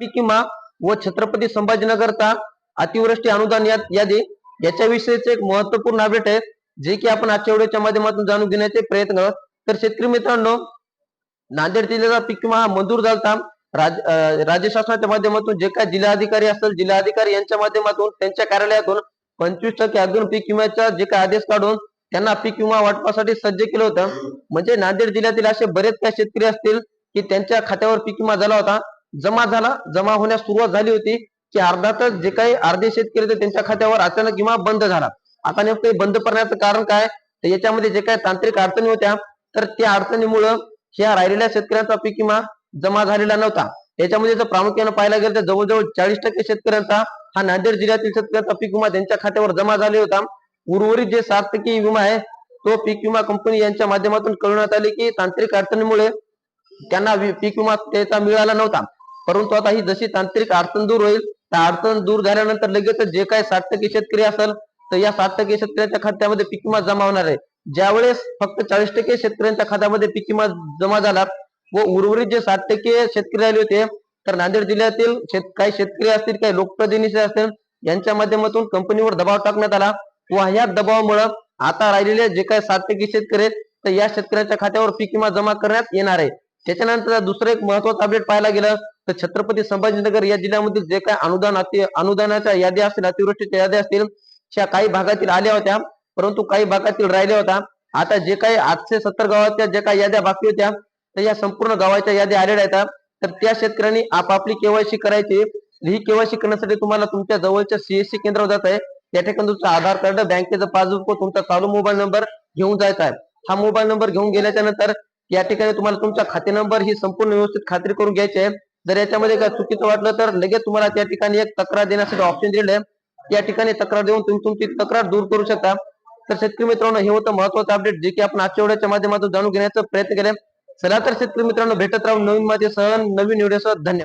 पीक विमा व छत्रपती संभाजीनगरचा अतिवृष्टी अनुदान यादी. याच्याविषयीचे एक महत्त्वपूर्ण अपडेट आहे जे की आपण आजच्या व्हिडिओच्या माध्यमातून जाणून घेण्याचे प्रयत्न करत तर शेतकरी मित्रांनो नांदेड जिल्ह्याचा पीक विमा हा मंजूर झाला राज राज्य शासनाच्या माध्यमातून जे काय जिल्हाधिकारी असतील जिल्हाधिकारी यांच्या माध्यमातून त्यांच्या कार्यालयातून पंचवीस टक्के अजून पीक विम्याचा जे काय आदेश काढून त्यांना पीक विमा वाटपासाठी सज्ज केलं होतं. म्हणजे नांदेड जिल्ह्यातील असे बरेच काही शेतकरी असतील की त्यांच्या खात्यावर पीक विमा झाला होता. जमा झाला जमा होण्यास सुरुवात झाली होती की अर्धातच जे काही अर्धे शेतकरी होते त्यांच्या खात्यावर अचानक किंवा बंद झाला. आता नेमकं बंद करण्याचं कारण काय? तर याच्यामध्ये जे काही तांत्रिक अडचणी होत्या तर त्या अडचणीमुळं ह्या राहिलेल्या शेतकऱ्यांचा पीक विमा जमा झालेला नव्हता. याच्यामध्ये जर प्रामुख्याने पाहायला गेलं तर जवळजवळ चाळीस टक्के शेतकऱ्यांचा हा नांदेड जिल्ह्यातील शेतकऱ्यांचा पीक विमा त्यांच्या खात्यावर जमा झाले होता. उर्वरित जे सात टक्के विमा आहे तो पीक विमा कंपनी यांच्या माध्यमातून कळवण्यात आले की तांत्रिक अडचणीमुळे त्यांना पीक विमा त्याचा मिळाला नव्हता. परंतु आता ही जशी तांत्रिक अडचण दूर होईल त्या अडचण दूर झाल्यानंतर लगेच जे काही सात टक्के शेतकरी असेल तर या सात टक्के शेतकऱ्यांच्या खात्यामध्ये पीक विमा जमा होणार आहे. ज्यावेळेस फक्त चाळीस टक्के शेतकऱ्यांच्या खात्यामध्ये पीक विमा जमा झाला व उर्वरित जे सात टक्के शेतकरी राहिले होते तर नांदेड जिल्ह्यातील शेत काही शेतकरी असतील काही लोकप्रतिनिधी असतील यांच्या माध्यमातून कंपनीवर दबाव टाकण्यात आला व ह्या दबावामुळे आता राहिलेले जे काही सात टक्के शेतकरी आहेत तर या शेतकऱ्यांच्या खात्यावर पीक विमा जमा करण्यात येणार आहे. त्याच्यानंतर दुसरं एक महत्वाचं अपडेट पाहायला गेलं तर छत्रपती संभाजीनगर या जिल्ह्यामधील जे काही अनुदान अनुदानाच्या याद्या असतील अतिवृष्टीच्या याद्या असतील त्या काही भागातील आल्या होत्या परंतु काही भागातील राहिल्या होत्या. आता जे काही आठशे सत्तर गावाच्या जे काही याद्या बाकी होत्या तर या संपूर्ण गावाच्या याद्या आलेल्या आहेत. तर त्या शेतकऱ्यांनी आपापली केवायसी करायची. ही केवायसी करण्यासाठी तुम्हाला तुमच्या जवळच्या सीएससी केंद्रावर जात आहे. त्या ठिकाणी तुमचं आधार कार्ड बँकेचं पासबुक व तुमचा चालू मोबाईल नंबर घेऊन जायचा आहे. हा मोबाईल नंबर घेऊन गेल्याच्यानंतर या ठिकाणी तुम्हाला तुमचा खाते नंबर ही संपूर्ण व्यवस्थित खात्री करून घ्यायची आहे. जर याच्यामध्ये काय चुकीचं वाटलं तर लगेच तुम्हाला त्या ठिकाणी एक तक्रार देण्यासाठी ऑप्शन दिलेलं आहे. या ठिकाणी तक्रार देऊन तुम्ही तुमची तक्रार दूर करू शकता. तर शेतकरी मित्रांनो हे होतं महत्वाचं अपडेट जे की आपण आठवड्याच्या माध्यमातून जाणून घेण्याचा प्रयत्न केला चला तर शेतकरी मित्रांनो भेटत राहून नवीन माझे सह नवीन व्हिडिओसह धन्यवाद.